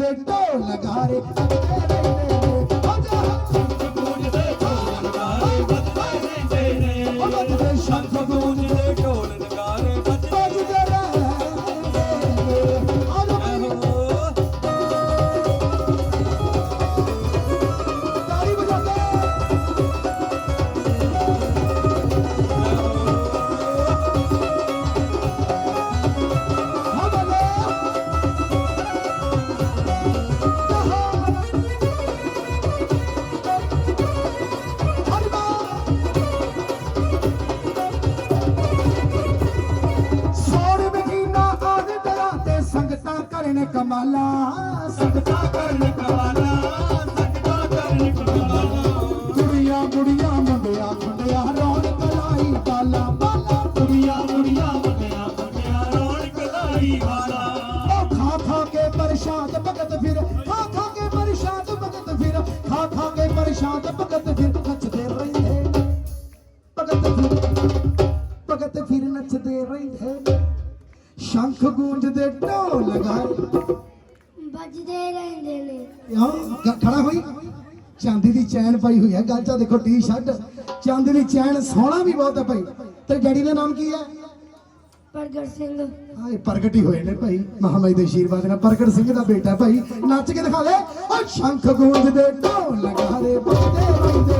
ਗੂੰਜਦੇ ਢੋਲ ਨਗਾਰੇ ਵੱਜਦੇ ਰਹਿੰਦੇ ਨੇ ਓ ਜਾ ਕਰਨ ਕਮਾਲਾ ਸੰਗਤਾਂ ਕਰਨ ਕਮਾਲਾ ਸਜਦਾ ਕਰਨ ਕਮਾਲਾ। ਕੁੜੀਆਂ ਕੁੜੀਆਂ ਮੁੰਡਿਆਂ ਮੁੰਡਿਆਂ, ਰੌਣਕ ਲਾਈ ਬਾਲਾ ਬਾਲਾ ਕੁੜੀਆਂ ਕੁੜੀਆਂ ਮੁੰਡਿਆਂ ਮੁੰਡਿਆਂ, ਰੌਣਕ ਲਾਈ ਵਾਲਾ। ਉਹ ਖਾ ਖਾ ਕੇ ਪਰੇਸ਼ਾਨ, ਭਗਤ ਫਿਰ। ਖਾ ਖਾ ਕੇ ਪਰੇਸ਼ਾਨ, ਭਗਤ ਫਿਰ। ਖਾ ਖਾ ਕੇ ਪਰੇਸ਼ਾਨ, ਭਗਤ ਫਿਰ। ਨੱਚਦੇ ਰਹਿੰਦੇ। ਭਗਤ ਫਿਰ। ਭਗਤ ਫਿਰ ਨੱਚਦੇ ਰਹਿੰਦੇ। ਸ਼ੰਖ ਗੂੰਜਦੇ ਢੋਲ ਲਗਾਏ ਵੱਜਦੇ ਰਹਿੰਦੇ ਨੇ। ਯਾਰ ਖੜਾ ਹੋਈ। ਚਾਂਦੀ ਦੀ ਚੈਨ ਪਾਈ ਹੋਈ ਹੈ ਗਾਂਚਾ ਦੇਖੋ ਟੀ-ਸ਼ਰਟ ਚਾਂਦੀ ਦੀ ਚੈਨ ਸੋਹਣਾ ਵੀ ਬਹੁਤ ਹੈ ਭਾਈ। ਤੇ ਡੈਡੀ ਦਾ ਨਾਮ ਕੀ ਹੈ? ਪ੍ਰਗਟ ਸਿੰਘ। ਹਾਏ ਪ੍ਰਗਟ ਹੀ ਹੋਏ ਨੇ ਭਾਈ। ਮਹਾਮਾਈ ਦੇ ਆਸ਼ੀਰਵਾਦ ਨਾਲ ਪ੍ਰਗਟ ਸਿੰਘ ਦਾ ਬੇਟਾ ਭਾਈ। ਨੱਚ ਕੇ ਦਿਖਾ ਲੈ। ਓ ਸ਼ੰਖ ਗੂੰਜਦੇ ਢੋਲ ਲਗਾਰੇ ਵੱਜਦੇ ਰਹਿੰਦੇ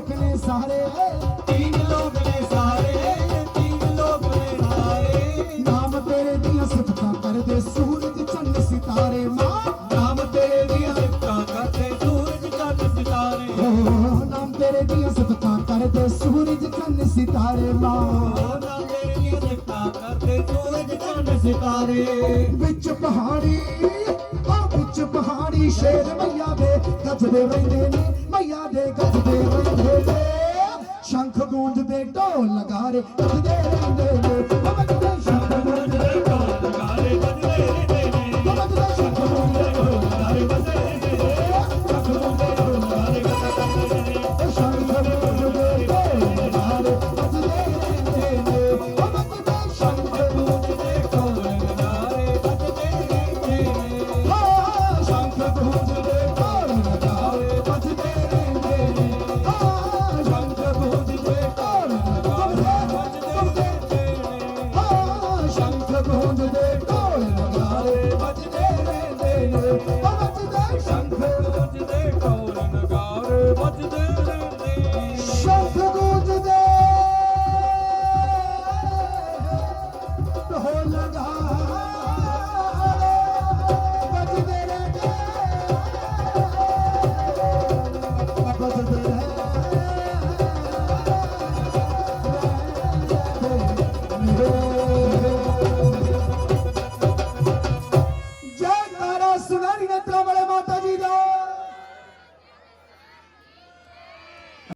ਲੋਕ ਨੇ ਸਾਰੇ ਤੀਨ ਲੋਕ ਨੇ ਸਾਰੇ ਤੀਨ ਲੋਕ ਨੇ ਸਾਰੇ। ਨਾਮ ਤੇਰੇ ਦੀਆਂ ਸਿਫਤਾਂ ਕਰਦੇ ਸੂਰਜ ਚੰਨ ਸਿਤਾਰੇ ਮਾਂ। ਨਾਮ ਤੇਰੇ ਦੀਆਂ ਸਿਫਤਾਂ ਕਰਦੇ ਸੂਰਜ ਚੰਨ ਸਿਤਾਰੇ। ਓ, ਨਾਮ ਤੇਰੇ ਦੀਆਂ ਸਿਫਤਾਂ ਕਰਦੇ ਸੂਰਜ ਚੰਨ ਸਿਤਾਰੇ ਮਾਂ। ਨਾਮ ਤੇਰੇ ਦੀਆਂ ਸਿਫਤਾਂ ਕਰਦੇ ਸੂਰਜ ਚੰਨ ਸਿਤਾਰੇ। ਵਿੱਚ ਪਹਾੜੀ ਸ਼ੇਰ ਮਈਆ ਦੇ ਗੱਜਦੇ ਰਹਿੰਦੇ ਨੇ, ਮਈਆ ਦੇ ਗੱਜਦੇ ਰਹਿੰਦੇ ਨੇ। ਸ਼ੰਖ ਗੂੰਜਦੇ ਢੋਲ ਲਗਾਰੇ ਗੱਜਦੇ ਰਹਿੰਦੇ ਨੇ। আল্লাহ